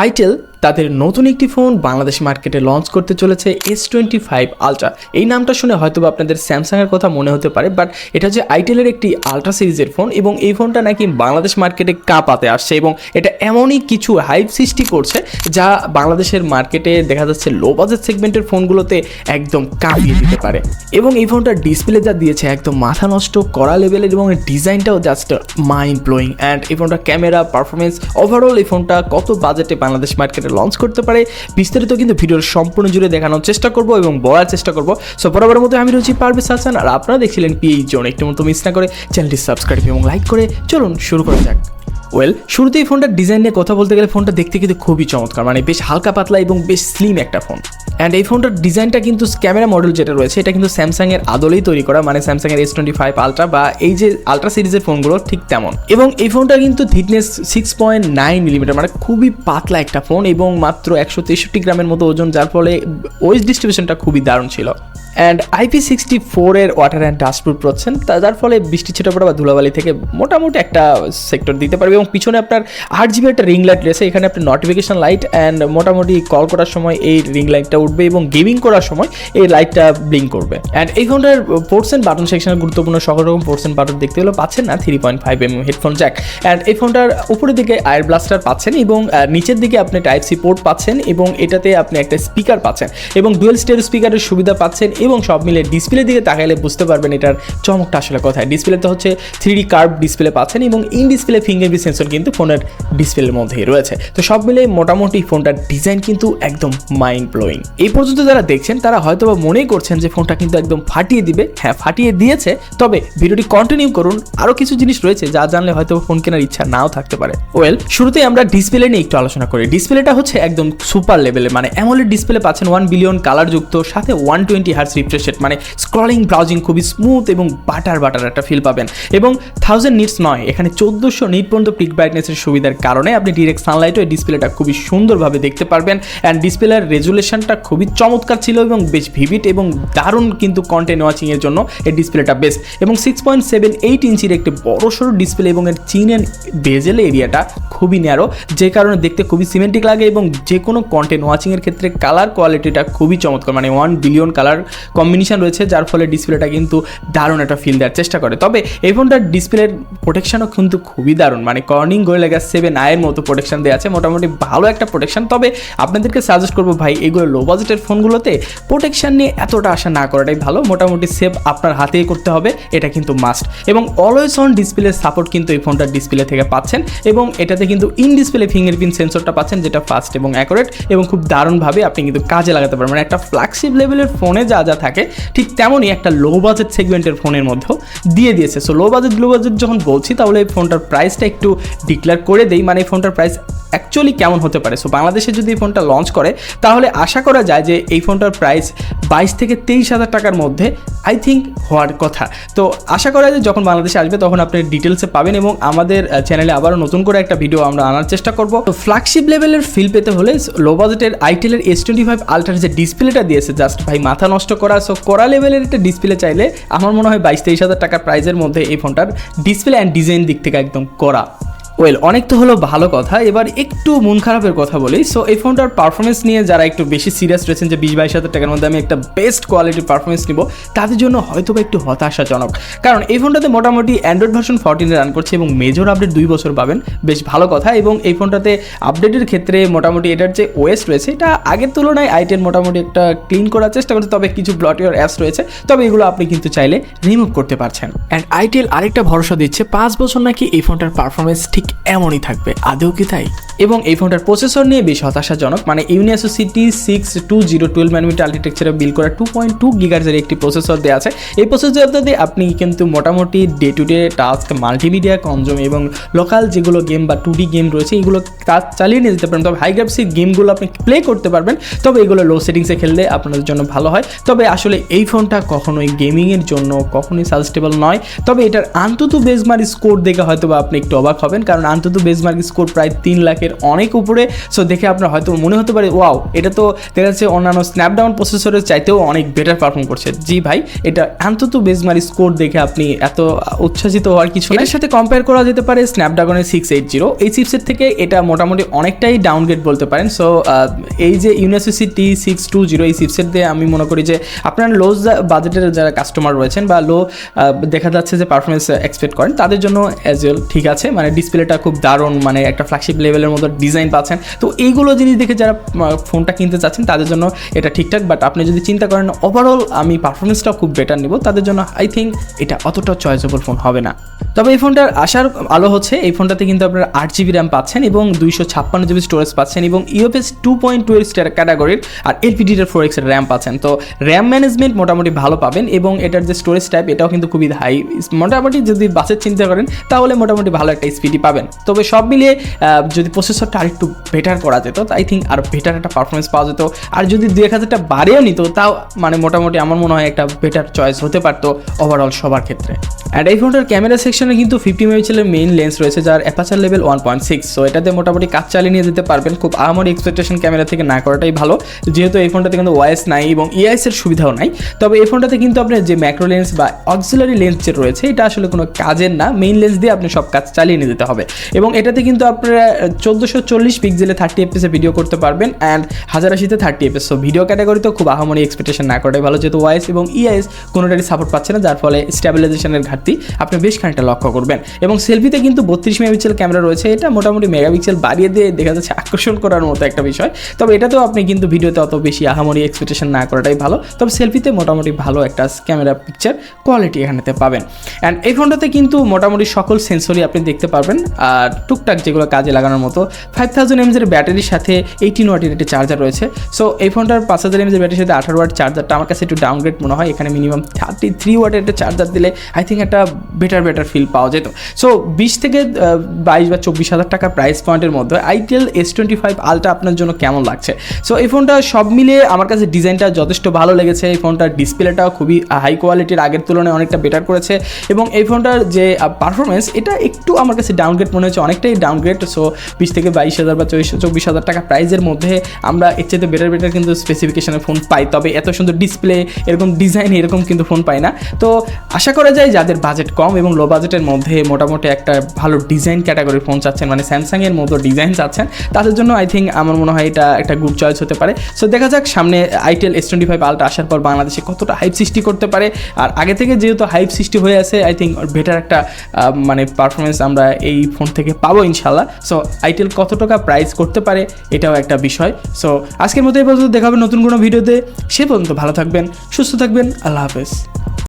Itel তাদের নতুন একটি ফোন বাংলাদেশ মার্কেটে লঞ্চ করতে চলেছে এস টোয়েন্টি ফাইভ আলট্রা এই নামটা শুনে হয়তো আপনাদের স্যামসাংয়ের কথা মনে হতে পারে বাট এটা যে আইটেলের একটি আলট্রা সিরিজের ফোন এবং এই ফোনটা নাকি বাংলাদেশ মার্কেটে কাঁপাতে আসছে এবং এটা এমনই কিছু হাইপ সৃষ্টি করছে যা বাংলাদেশের মার্কেটে দেখা যাচ্ছে লো বাজেট সেগমেন্টের ফোনগুলোতে একদম কাঁপিয়ে দিতে পারে। এবং এই ফোনটার ডিসপ্লে যা দিয়েছে একদম মাথা নষ্ট করা লেভেলের এবং ডিজাইনটাও জাস্ট মাইন্ড ব্লোয়িং অ্যান্ড এই ফোনটা ক্যামেরা পারফরমেন্স ওভারঅল এই ফোনটা কত বাজেটে বাংলাদেশ মার্কেটে লঞ্চ করতে পারে। বিস্তারিত কিন্তু ভিডিওর সম্পূর্ণ জুড়ে দেখানোর চেষ্টা করব এবং বলার চেষ্টা করব। সো বরাবর মতো আমি রয়েছি পারবে হাসান আর আপনারা দেখছিলেন পিএইচ জোন একটু মতো মিস না করে চ্যানেলটি সাবস্ক্রাইব এবং লাইক করে চলুন শুরু করা যাক। ওয়েল শুরুতেই ফোনটার ডিজাইন নিয়ে কথা বলতে গেলে ফোনটা দেখতে কিন্তু খুবই চমৎকার। মানে বেশ হালকা পাতলা এবং বেশ স্লিম একটা ফোন অ্যান্ড এই ফোনটার ডিজাইনটা কিন্তু ক্যামেরা মডেল যেটা রয়েছে, এটা কিন্তু স্যামসাংয়ের আদলেই তৈরি করা। মানে স্যামসাংয়ের এস টোয়েন্টি ফাইভ আলট্রা বা এই যে আলট্রা সিরিজের ফোনগুলো ঠিক তেমন। এবং এই ফোনটা কিন্তু thickness six point nine millimetre মানে খুবই পাতলা একটা ফোন এবং মাত্র একশো তেষট্টি গ্রামের মতো ওজন, যার ফলে ওয়েস্ট ডিস্ট্রিবিউশনটা খুবই দারুণ ছিল। অ্যান্ড আইপি সিক্সটি ফোরের ওয়াটার অ্যান্ড ডাস্টপ্রুফ পাচ্ছেন যার ফলে বৃষ্টি ছিটে পড়া বা ধুলাবালি থেকে মোটামুটি একটা সেক্টর দিতে পারবে এবং পিছনে আপনার আট জিবি একটা রিং লাইট রয়েছে। এখানে আপনার নোটিফিকেশান লাইট অ্যান্ড মোটামুটি কল করার সময় এই রিং লাইটটা উঠবে এবং গেমিং করার সময় এই লাইটটা ব্লিঙ্ক করবে। অ্যান্ড এই ফোনটার পোর্টস অ্যান্ড বাটন সেকশনের গুরুত্বপূর্ণ সকল রকম পোর্টস অ্যান্ড বাটন দেখতে হলে পাচ্ছেন না three point five M headphone jack and এই ফোনটার উপরের দিকে আয়ার ব্লাস্টার পাচ্ছেন এবং নিচের দিকে আপনি টাইপ সি পোর্ট পাচ্ছেন এবং এটাতে আপনি একটা স্পিকার পাচ্ছেন এবং ডুয়েল স্টেরিও স্পিকারের সুবিধা পাচ্ছেন এবং সব মিলে ডিসপ্লে দিকে তাকাইলে বুঝতে পারবেন এটার চমকটা আসলে কোথায়। ডিসপ্লেতে হচ্ছে থ্রি কার্ভ ডিসপ্লে পাচ্ছেন এবং ইন ডিসপ্লে ফিঙ্গারপ্রিন্ট সেন্সর কিন্তু ফোনের ডিসপ্লের মধ্যেই রয়েছে। তো সব মিলে মোটামুটি ফোনটার ডিজাইন কিন্তু একদম মাইন্ড ব্লোয়িং এই পর্যন্ত যারা দেখছেন, তারা হয়তো বা মনেই করছেন যে ফোনটা কিন্তু একদম ফাটিয়ে দিবে। হ্যাঁ ফাটিয়ে দিয়েছে, তবে ভিডিওটি কন্টিনিউ করুন। আরও কিছু জিনিস রয়েছে যা জানলে হয়তো ফোন কেনার ইচ্ছা নাও থাকতে পারে। ওয়েল শুরুতেই আমরা ডিসপ্লে নিয়ে একটু আলোচনা করি। ডিসপ্লেটা হচ্ছে একদম সুপার লেভেলের মানে অ্যামোলেড ডিসপ্লে পাচ্ছেন ওয়ান বিলিয়ন কালার যুক্ত সাথে one twenty hertz refresh rate মানে স্ক্রলিং ব্রাউজিং খুবই স্মুথ এবং বাটার বাটার একটা ফিল পাবেন। এবং থাউজেন্ড নিটস নয়, এখানে চোদ্দোশো নিট পর্যন্ত পিক ব্রাইটনেসের সুবিধার কারণে আপনি ডিরেক্ট সানলাইটও এই ডিসপ্লেটা খুবই সুন্দরভাবে দেখতে পারবেন। অ্যান্ড ডিসপ্লের রেজুলেশনটা খুবই চমৎকার ছিল এবং বেশ ভিভিড এবং দারুণ কিন্তু কন্টেন্ট ওয়াচিংয়ের জন্য এই ডিসপ্লেটা বেস্ট এবং সিক্স পয়েন্ট সেভেন এইট ইঞ্চির একটি বড়সড় ডিসপ্লে এবং এর চিন অ্যান্ড বেজেল এরিয়াটা খুবই ন্যারো যে কারণে দেখতে খুবই সিমেন্টিক লাগে এবং যে কোনো কন্টেন্ট ওয়াচিংয়ের ক্ষেত্রে কালার কোয়ালিটিটা খুবই চমৎকার। মানে ওয়ান বিলিয়ন কালার কম্বিনেশন রয়েছে, যার ফলে ডিসপ্লেটা কিন্তু দারুণ একটা ফিল দেওয়ার চেষ্টা করে। তবে এই ফোনটার ডিসপ্লের প্রোটেকশনও কিন্তু খুবই দারুণ। মানে কর্নিং গোয়েল গ্যাস সেভেন আয়ের মতো প্রোটেকশন দেওয়া আছে, মোটামুটি ভালো একটা প্রোটেকশন তবে আপনাদেরকে সাজেস্ট করব ভাই, এগুলো লো বাজেটের ফোনগুলোতে প্রোটেকশন নিয়ে এতটা আশা না করাটাই ভালো। মোটামুটি সেভ আপনার হাতেই করতে হবে, এটা কিন্তু মাস্ট এবং অলওয়েজ অন ডিসপ্লে সাপোর্ট কিন্তু এই ফোনটার ডিসপ্লে থেকে পাচ্ছেন। এবং এটাতে কিন্তু ইন ডিসপ্লে ফিঙ্গারপ্রিন্ট সেন্সরটা পাচ্ছেন, যেটা ফাস্ট এবং অ্যাকোরেট এবং খুব দারুণভাবে আপনি কিন্তু কাজে লাগাতে পারবেন। মানে একটা ফ্ল্যাগশিপ লেভেলের ফোনে যা যা থাকে, ঠিক তেমনই একটা লো বাজেট সেগমেন্টের ফোনের মধ্যেও দিয়ে দিয়েছে। So low budget low budget যখন বলছি, তাহলে এই ফোনটার প্রাইসটা একটু ডিক্লেয়ার করে দেই। মানে এই ফোনটার প্রাইস অ্যাকচুয়ালি কেমন হতে পারে? সো বাংলাদেশে যদি এই ফোনটা লঞ্চ করে, তাহলে আশা করা যায় যে এই ফোনটার প্রাইস বাইশ থেকে তেইশ হাজার টাকার মধ্যে আই থিঙ্ক হওয়ার কথা। তো আশা করা যায় যখন বাংলাদেশে আসবে, তখন আপনি ডিটেলসে পাবেন এবং আমাদের চ্যানেলে আবারও নতুন করে একটা ভিডিও আমরা আনার চেষ্টা করব। তো ফ্ল্যাগশিপ লেভেলের ফিল পেতে হলে লো বাজেটের আইটেলের এস টোয়েন্টি ফাইভ আলট্রার যে ডিসপ্লেটা দিয়েছে জাস্ট ভাই মাথা নষ্ট করা। সো করা লেভেলের একটা ডিসপ্লে চাইলে আমার মনে হয় বাইশ তেইশ হাজার টাকার প্রাইসের মধ্যে এই ফোনটার ডিসপ্লে অ্যান্ড ডিজাইন দিক থেকে একদম করা। ওয়েল অনেক তো হলো ভালো কথা। এবার একটু মন খারাপের কথা বলি। সো এই ফোনটার পারফরমেন্স নিয়ে যারা একটু বেশি সিরিয়াস রয়েছেন যে বিশ বাইশ হাজার টাকার মধ্যে আমি একটা বেস্ট কোয়ালিটির পারফরমেন্স নিব, তাদের জন্য হয়তো বা একটু হতাশাজনক। কারণ এই ফোনটাতে মোটামুটি অ্যান্ড্রয়েড ভার্সন ফোরটিনে রান করছে এবং মেজর আপডেট দুই বছর পাবেন। বেশ ভালো কথা এবং এই ফোনটাতে আপডেটের ক্ষেত্রে মোটামুটি এটার যে ওএস রয়েছে, এটা আগের তুলনায় আইটেন মোটামুটি একটা ক্লিন করার চেষ্টা করছে, তবে কিছু ব্লটিওর অ্যাপস রয়েছে। তবে এগুলো আপনি কিন্তু চাইলে রিমুভ করতে পারছেন। অ্যান্ড আইটেল আরেকটা ভরসা দিচ্ছে, পাঁচ বছর নাকি এই ফোনটার পারফরমেন্স ঠিক এমনই থাকবে, আদৌ কি তাই? এবং এই ফোনটার প্রসেসর নিয়ে বেশ হতাশাজনক মানে ইউনিয়াসো CT six two zero twelve nanometre আর্কিটেকচারে বিল করা টু পয়েন্ট টু গিগার্সের একটি প্রসেসর দেওয়া আছে। এই প্রসেসর দিয়ে আপনি কিন্তু মোটামুটি day to day task multimedia consume এবং লোকাল যেগুলো গেম বা টু ডি গেম রয়েছে, এগুলো কাজ চালিয়ে নিয়ে যেতে পারেন। তবে হাই গ্রাফিক্সের গেমগুলো আপনি প্লে করতে পারবেন, তবে এগুলো লো সেটিংসে খেললে আপনাদের জন্য ভালো হয়। তবে আসলে এই ফোনটা কখনোই গেমিংয়ের জন্য কখনোই সাজেস্টেবল নয়। তবে এটার আন্তত বেজমার স্কোর দেখে হয়তো বা আপনি একটু অবাক হবেন, কারণ অন্তত বেসমার্ক স্কোর প্রায় তিন লাখের অনেক উপরে। সো দেখে আপনার হয়তো মনে হতে পারে ওয়াও এটা তো দেখা যাচ্ছে অন্যান্য স্ন্যাপডাউন প্রসেসরের চাইতেও অনেক বেটার পারফর্ম করছে। জি ভাই, এটা অন্তত বেসমার স্কোর দেখে আপনি এত উচ্ছ্বাসিত হওয়ার কিছু না। এটার সাথে কম্পেয়ার করা যেতে পারে স্ন্যাপড্রাগনের সিক্স এইট জিরো এই চিপসেট থেকে এটা মোটামুটি অনেকটাই ডাউনগ্রেড বলতে পারেন। সো এই যে university T six two zero এই চিপসেট দিয়ে আমি মনে করি যে আপনার লো বাজেটের যারা কাস্টমার রয়েছেন বা লো দেখা যাচ্ছে যে পারফরমেন্স এক্সপেক্ট করেন, তাদের জন্য অ্যাজ ঠিক আছে। মানে ডিসপ্লেটা খুব দারুণ মানে একটা ফ্ল্যাগশিপ লেভেলের মতো ডিজাইন পাচ্ছেন। তো এইগুলো জিনিস দেখে যারা ফোনটা কিনতে চাচ্ছেন, তাদের জন্য এটা ঠিকঠাক বাট আপনি যদি চিন্তা করেন ওভারঅল আমি পারফরমেন্সটাও খুব বেটার নেব। তাদের জন্য আই থিঙ্ক এটা অতটা চয়েসেবল ফোন হবে না। তবে এই ফোনটার আসার আলো হচ্ছে, এই ফোনটাতে কিন্তু আপনারা আট জিবি র্যাম পাচ্ছেন এবং দুইশো ছাপ্পান্ন জিবি স্টোরেজ পাচ্ছেন এবং ইউএফএস টু পয়েন্ট টু এর ক্যাটাগরির আর এলপিডির ফোর এক্সের র্যাম পাচ্ছেন। তো র্যাম ম্যানেজমেন্ট মোটামুটি ভালো পাবেন এবং এটার যে স্টোরেজ টাইপ এটাও কিন্তু খুবই হাই মোটামুটি যদি বাসের চিন্তা করেন, তাহলে মোটামুটি ভালো একটা স্পিডই পাবেন। তবে সব মিলিয়ে যদি প্রসেসরটা আরেকটু বেটার করা যেত আই থিঙ্ক আরও বেটার একটা পারফরমেন্স পাওয়া যেত। আর যদি দু এক হাজারটা বাড়িয়েও নিত, তাও মানে মোটামুটি আমার মনে হয় একটা বেটার চয়েস হতে পারতো ওভারঅল সবার ক্ষেত্রে। অ্যান্ড এই ফোনটার ক্যামেরা সেকশনে কিন্তু ফিফটি মেগাপিক্সেলের মেইন লেন্স রয়েছে, যার aperture level one point six so এটাতে মোটামুটি কাজ চালিয়ে নিয়ে যেতে পারবেন। খুব আমার এক্সপেকটেশন ক্যামেরা থেকে না করাটাই ভালো। যেহেতু এই ফোনটাতে কিন্তু ওয়াইস নাই এবং ইআইএস এর সুবিধাও নাই। তবে এই ফোনটাতে কিন্তু আপনার যে ম্যাক্রো লেন্স বা অক্সিলারি লেন্স যে রয়েছে, এটা আসলে কোনো কাজের না। মেইন লেন্স দিয়ে আপনি সব কাজ চালিয়ে নিয়ে যেতে হবে। এবং এটাতে কিন্তু আপনারা চোদ্দোশো চল্লিশ পিক্সেলে থার্টি এফপিসে ভিডিও করতে পারবেন অ্যান্ড হাজার আশিতে থার্টি এফএস সো ভিডিও ক্যাটাগরিতেও খুব আহামরি এক্সপেকটেশন না করাটাই ভালো। যেহেতু ওয়াইস এবং ইআইএস কোনোটারই সাপোর্ট পাচ্ছে না, যার ফলে স্ট্যাবিলাইজেশনের ঘাটতি। আপনি বেশ খানিকটা লক্ষ্য করবেন। এবং সেলফিতে কিন্তু বত্রিশ মেগাপিক্সেল ক্যামেরা রয়েছে। এটা মোটামুটি মেগাপিক্সেল বাড়িয়ে দিয়ে দেখা যাচ্ছে আকর্ষণ করার মতো একটা বিষয়। তবে এটাতেও আপনি কিন্তু ভিডিওতে অত বেশি আহামরি এক্সপেকটেশন না করাটাই ভালো। তবে সেলফিতে মোটামুটি ভালো একটা ক্যামেরা পিকচার কোয়ালিটি এখানেতে পাবেন। অ্যান্ড এই ফোনটাতে কিন্তু মোটামুটি সকল সেন্সরই আপনি দেখতে পারবেন। আর টুকটাক যেগুলো কাজে লাগানোর মতো ফাইভ থাউজেন্ড এমজের ব্যাটারির সাথে এইটিন ওয়াটের একটি চার্জার রয়েছে। সো এই ফোনটার পাঁচ হাজার এমজের ব্যাটারির সাথে আঠারো ওয়াট চার্জারটা আমার কাছে একটু ডাউনগ্রেড মনে হয়। এখানে মিনিমাম থার্টি থ্রি ওয়াটের একটা চার্জার দিলে আই থিঙ্ক একটা বেটার বেটার ফিল পাওয়া যেত। সো বিশ থেকে বাইশ বা চব্বিশ হাজার টাকা প্রাইস পয়েন্টের মধ্যে আইটেল এস টোয়েন্টি ফাইভ আলটা আপনার জন্য কেমন লাগছে? সো এই ফোনটা সব মিলিয়ে আমার কাছে ডিজাইনটা যথেষ্ট ভালো লেগেছে। এই ফোনটার ডিসপ্লেটাও খুবই হাই কোয়ালিটির আগের তুলনায় অনেকটা বেটার করেছে। এবং এই ফোনটার যে পারফরমেন্স এটা একটু আমার কাছে ডাউনগ্রেড মনে হচ্ছে, অনেকটাই ডাউনগ্রেড সো বিশ থেকে বাইশ হাজার বা চব্বিশ চব্বিশ হাজার টাকা প্রাইসের মধ্যে আমরা এর চেয়ে বেটার বেটার কিন্তু স্পেসিফিকেশনের ফোন পাই। তবে এত সুন্দর ডিসপ্লে এরকম ডিজাইন এরকম কিন্তু ফোন পাই না। তো, আশা করা যায় যাদের বাজেট কম এবং লো বাজেটের মধ্যে মোটামুটি একটা ভালো ডিজাইন ক্যাটাগরির ফোন চাচ্ছেন মানে স্যামসাংয়ের মতো ডিজাইন চাচ্ছেন, তাদের জন্য আই থিঙ্ক আমার মনে হয় এটা একটা গুড চয়েস হতে পারে। সো দেখা যাক সামনে আইটেল এস টোয়েন্টি ফাইভ আলটা আসার পর বাংলাদেশে কতটা হাইপ সৃষ্টি করতে পারে। আর আগে থেকে যেহেতু হাইপ সৃষ্টি হয়ে আছে আই থিঙ্ক বেটার একটা মানে পারফরমেন্স আমরা এই ফোন থেকে পাবো ইনশাল্লাহ সো আইটেল কত টাকা প্রাইস করতে পারে এটাও একটা বিষয়। সো আজকের মতো এই পর্যন্ত দেখা হবে নতুন কোনো ভিডিওতে। সে পর্যন্ত ভালো থাকবেন, সুস্থ থাকবেন, আল্লাহ হাফেজ।